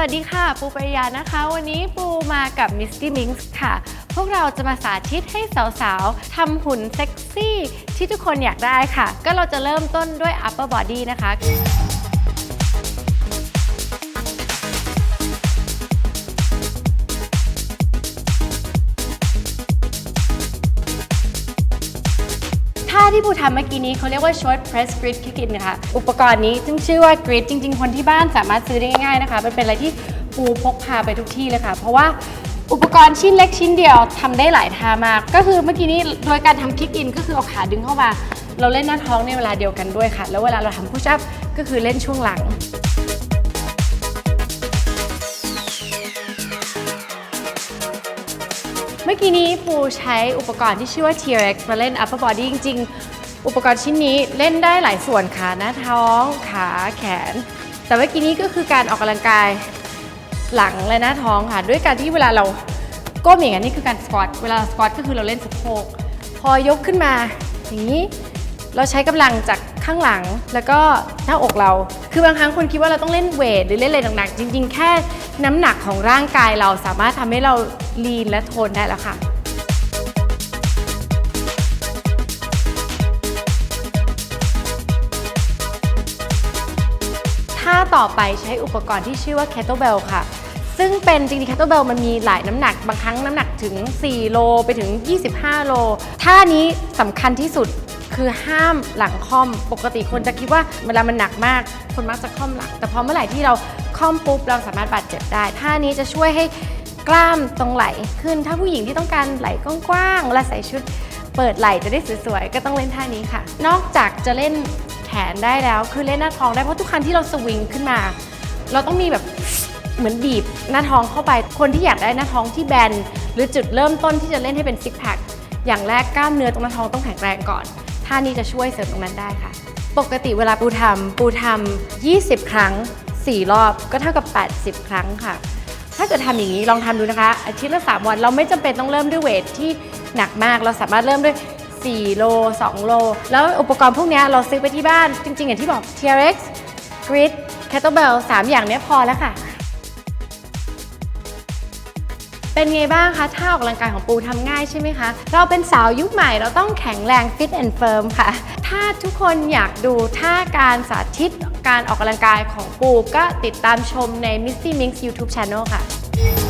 วัสดีค่ะ ปูปริยานะคะ วันนี้ปูมากับ Misty Minx ค่ะ พวกเราจะมาสาธิตให้สาวๆทำหุ่นเซ็กซี่ที่ทุกคนอยากได้ค่ะ ก็เราจะเริ่มต้นด้วย upper body นะคะ ท่าที่ปูทำเมื่อกี้นี้เขาเรียกว่า short press grid kick in นะคะ อุปกรณ์นี้ซึ่งชื่อว่า grid จริง ๆ คนที่บ้านสามารถซื้อได้ง่ายๆนะคะ มันเป็นอะไรที่ปูพกพาไปทุกที่เลยค่ะ เพราะว่าอุปกรณ์ชิ้นเล็กชิ้นเดียวทำได้หลายท่ามาก ก็คือเมื่อกี้นี้โดยการทำ kick in ก็คือเอาขาดึงเข้ามา เราเล่นหน้าท้องในเวลาเดียวกันด้วยค่ะ แล้วเวลาเราทำ push up ก็คือเล่นช่วงหลัง มื่อกี้นี้ปูใช้อุปกรณ์ที่ชื่อว่า T-Rex มาเล่น upper body จริง ๆ อุปกรณ์ชิ้นนี้เล่นได้หลายส่วนค่ะหน้าท้องขาแขน แต่เมื่อกี้นี้ก็คือการออกกำลังกายหลังและหน้าท้องค่ะ ด้วยการที่เวลาเราก้มอย่างนั้นนี่คือการสควอตเวลาสควอตก็คือเราเล่นสะโพกพอยกขึ้นมาอย่างนี้เราใช้กำลังจากข้างหลังแล้วก็หน้าอกเรา คือบางครั้งคนคิดว่าเราต้องเล่นเวทหรือเล่นอะไรหนักๆจริง ๆ แค่น้ำหนักของร่างกายเราสามารถทำให้เราลีนและทนได้แล้วค่ะท่าต่อไปใช้อุปกรณ์ที่ชื่อว่า kettlebell ค่ะ ซึ่งเป็นจริงๆ kettlebell มันมีหลายน้ำหนัก บางครั้งน้ำหนักถึง 4 โลไปถึง 25 โลท่านี้สำคัญที่สุด คือห้ามหลังค่อมปกติคนจะคิดว่าเวลามันหนักมาก คนมักจะค่อมหลัง แต่พอเมื่อไหร่ที่เราค่อมปุ๊บเราสามารถบาดเจ็บได้ท่านี้จะช่วยให้กล้ามตรงไหล่ขึ้น ถ้าผู้หญิงที่ต้องการไหล่กว้างๆและใส่ชุดเปิดไหล่จะได้สวยๆ ก็ต้องเล่นท่านี้ค่ะ นอกจากจะเล่นแขนได้แล้ว คือเล่นหน้าท้องได้ เพราะทุกครั้งที่เราสวิงขึ้นมา เราต้องมีแบบเหมือนบีบหน้าท้องเข้าไป คนที่อยากได้หน้าท้องที่แบน หรือจุดเริ่มต้นที่จะเล่นให้เป็นซิกแพค อย่างแรกกล้ามเนื้อตรงหน้าท้องต้องแข็งแรงก่อน ท่านี้จะช่วยเสริมตรงนั้นได้ค่ะ ปกติเวลาปูทำปูทำ20 ครั้ง 4 รอบก็เท่ากับ 80 ครั้งค่ะ ถ้าเกิดทำอย่างนี้ลองทำดูนะคะ อาทิตย์ละ 3 วันเราไม่จำเป็นต้องเริ่มด้วยเวทที่หนักมากเราสามารถเริ่มด้วย 4 โล 2 โล แล้วอุปกรณ์พวกเนี้ยเราซื้อไปที่บ้านจริงๆ อย่างที่บอก TRX Grid Kettlebell 3 อย่างเนี้ยพอแล้วค่ะ เป็นไงบ้างคะท่าออกกำลังกายของปูทำง่ายใช่ไหมคะ เราเป็นสาวยุคใหม่เราต้องแข็งแรงฟิตแอนด์เฟิร์มค่ะ ถ้าทุกคนอยากดูท่าการสาธิตการออกกำลังกายของปูก็ติดตามชมใน Misty Minx YouTube Channel ค่ะ